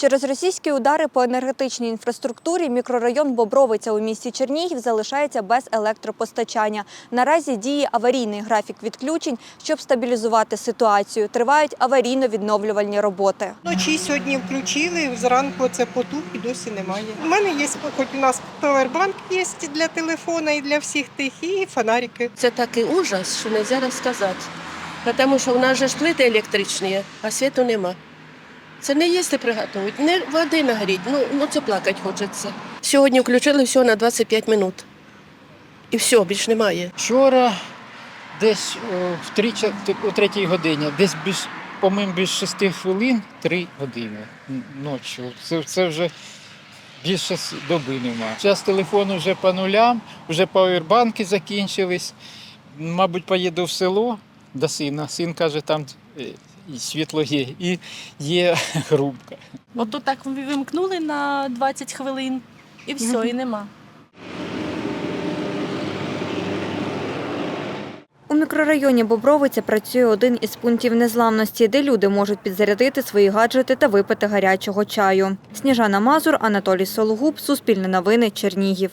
Через російські удари по енергетичній інфраструктурі мікрорайон Бобровиця у місті Чернігів залишається без електропостачання. Наразі діє аварійний графік відключень. Щоб стабілізувати ситуацію, тривають аварійно-відновлювальні роботи. Вночі сьогодні включили, зранку це потух і досі немає. У мене є, хоч у нас павербанк є для телефона і для всіх тих, і фонарики. Це такий ужас, що не можна розказати. Тому що у нас же ж плити електричні, а світу нема. Це не їсти приготувати, не води нагріти, ну, ну це плакати хочеться. Сьогодні включили всього на 25 минут. І все, більш немає. Вчора десь о, в ча- о третій годині, десь без, по-моєму, без шести хвилин три години ночі. Це, це вже більше доби нема. Зараз телефон вже по нулям, вже павербанки закінчились. Мабуть, поїду в село до сина. Син каже, там е, і світло є, і є грубка. От тут так вимкнули на 20 хвилин і все, і нема. У мікрорайоні Бобровиця працює один із пунктів незламності, де люди можуть підзарядити свої гаджети та випити гарячого чаю. Сніжана Мазур, Анатолій Сологуб, Суспільне новини, Чернігів.